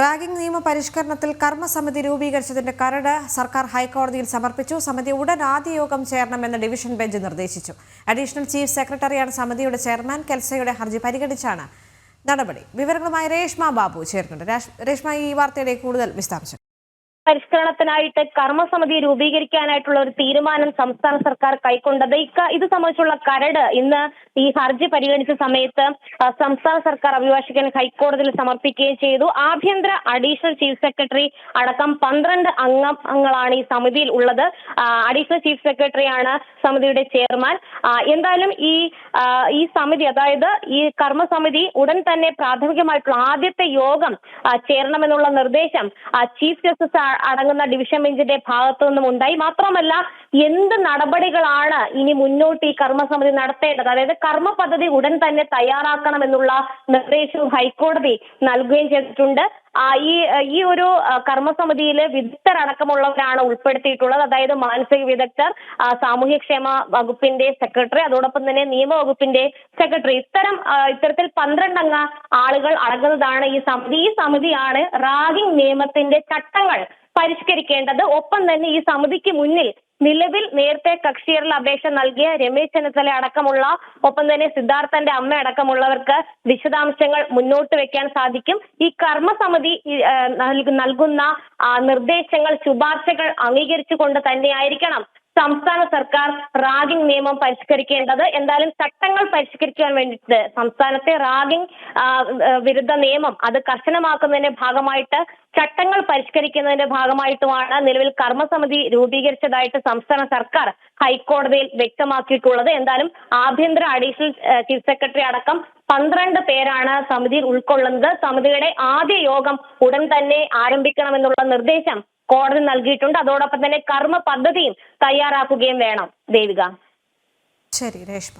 Ragging നിയമ പരിഷ്കരണത്തിൽ കർമ്മസമിതി രൂപീകരിച്ചതിന്റെ കരട് സർക്കാർ ഹൈക്കോടതിയിൽ സമർപ്പിച്ചു. സമിതി ഉടൻ ആദ്യ യോഗം ചേരണമെന്ന് ഡിവിഷൻ ബെഞ്ച് നിർദ്ദേശിച്ചു. അഡീഷണൽ ചീഫ് സെക്രട്ടറിയാണ് സമിതിയുടെ ചെയർമാൻ. കെൽസയുടെ ഹർജി പരിഗണിച്ചാണ് നടപടി. വിവരങ്ങളുമായി രേഷ്മ ബാബു ചേർക്കുന്നുണ്ട് രേഷ്മ ഈ വാർത്തയുടെ കൂടുതൽ വിശദാംശം പരിഷ്കരണത്തിനായിട്ട് കർമ്മസമിതി രൂപീകരിക്കാനായിട്ടുള്ള ഒരു തീരുമാനം സംസ്ഥാന സർക്കാർ കൈക്കൊണ്ടത്. ഇക്ക ഇത് സംബന്ധിച്ചുള്ള കരട് ഇന്ന് ഈ ഹർജി പരിഗണിച്ച സമയത്ത് സംസ്ഥാന സർക്കാർ അഭിഭാഷകൻ ഹൈക്കോടതിയിൽ സമർപ്പിക്കുകയും ചെയ്തു. ആഭ്യന്തര അഡീഷണൽ ചീഫ് സെക്രട്ടറി അടക്കം പന്ത്രണ്ട് അംഗങ്ങളാണ് ഈ സമിതിയിൽ ഉള്ളത്. അഡീഷണൽ ചീഫ് സെക്രട്ടറിയാണ് സമിതിയുടെ ചെയർമാൻ. എന്തായാലും ഈ ഈ സമിതി അതായത് ഈ കർമ്മസമിതി ഉടൻ തന്നെ പ്രാഥമികമായിട്ടുള്ള ആദ്യത്തെ യോഗം ചേരണമെന്നുള്ള നിർദ്ദേശം ചീഫ് ജസ്റ്റിസ് അടങ്ങുന്ന ഡിവിഷൻ ബെഞ്ചിന്റെ ഭാഗത്തു നിന്നും ഉണ്ടായി. മാത്രമല്ല എന്ത് നടപടികളാണ് ഇനി മുന്നോട്ട് ഈ കർമ്മസമിതി നടത്തേണ്ടത്? അതായത് കർമ്മ പദ്ധതി ഉടൻ തന്നെ തയ്യാറാക്കണമെന്നുള്ള നിർദ്ദേശവും ഹൈക്കോടതി നൽകുകയും ചെയ്തിട്ടുണ്ട്. ഈ ഈ ഒരു കർമ്മസമിതിയിൽ വിദഗ്ധർ അടക്കമുള്ളവരാണ് ഉൾപ്പെടുത്തിയിട്ടുള്ളത്. അതായത് മാനസിക വിദഗ്ധർ സാമൂഹ്യക്ഷേമ വകുപ്പിന്റെ സെക്രട്ടറി അതോടൊപ്പം തന്നെ നിയമവകുപ്പിന്റെ സെക്രട്ടറി. ഇത്തരം ഇത്തരത്തിൽ പന്ത്രണ്ടംഗ ആളുകൾ അടങ്ങുന്നതാണ് ഈ സമിതി. ഈ സമിതിയാണ് റാഗിംഗ് നിയമത്തിന്റെ ചട്ടങ്ങൾ പരിഷ്കരിക്കേണ്ടത്. ഒപ്പം തന്നെ ഈ സമിതിക്ക് മുന്നിൽ നിലവിൽ നേരത്തെ കക്ഷിയറിൽ അപേക്ഷ നൽകിയ രമേശ് ചെന്നിത്തല അടക്കമുള്ള ഒപ്പം തന്നെ സിദ്ധാർത്ഥന്റെ അമ്മ അടക്കമുള്ളവർക്ക് വിശദാംശങ്ങൾ മുന്നോട്ട് വെക്കാൻ സാധിക്കും. ഈ കർമ്മസമിതി നൽകുന്ന നിർദ്ദേശങ്ങൾ ശുപാർശകൾ അംഗീകരിച്ചുകൊണ്ട് തന്നെയായിരിക്കണം. സംസ്ഥാന സർക്കാർ റാഗിംഗ് നിയമം പരിഷ്കരിക്കേണ്ടത്. എന്തായാലും ചട്ടങ്ങൾ പരിഷ്കരിക്കാൻ വേണ്ടിയിട്ട് സംസ്ഥാനത്തെ റാഗിംഗ് വിരുദ്ധ നിയമം അത് കർശനമാക്കുന്നതിന്റെ ഭാഗമായിട്ട് ചട്ടങ്ങൾ പരിഷ്കരിക്കുന്നതിന്റെ ഭാഗമായിട്ടുമാണ് നിലവിൽ കർമ്മസമിതി രൂപീകരിച്ചതായിട്ട് സംസ്ഥാന സർക്കാർ ഹൈക്കോടതിയിൽ വ്യക്തമാക്കിയിട്ടുള്ളത്. എന്തായാലും ആഭ്യന്തര അഡീഷണൽ ചീഫ് സെക്രട്ടറി അടക്കം പന്ത്രണ്ട് പേരാണ് സമിതിയിൽ ഉൾക്കൊള്ളുന്നത്. സമിതിയുടെ ആദ്യ യോഗം ഉടൻ തന്നെ ആരംഭിക്കണമെന്നുള്ള നിർദ്ദേശം കോടതി നൽകിയിട്ടുണ്ട്. അതോടൊപ്പം തന്നെ കർമ്മ പദ്ധതിയും തയ്യാറാക്കുകയും വേണം. ദേവിക. ശരി രേഷ്മ.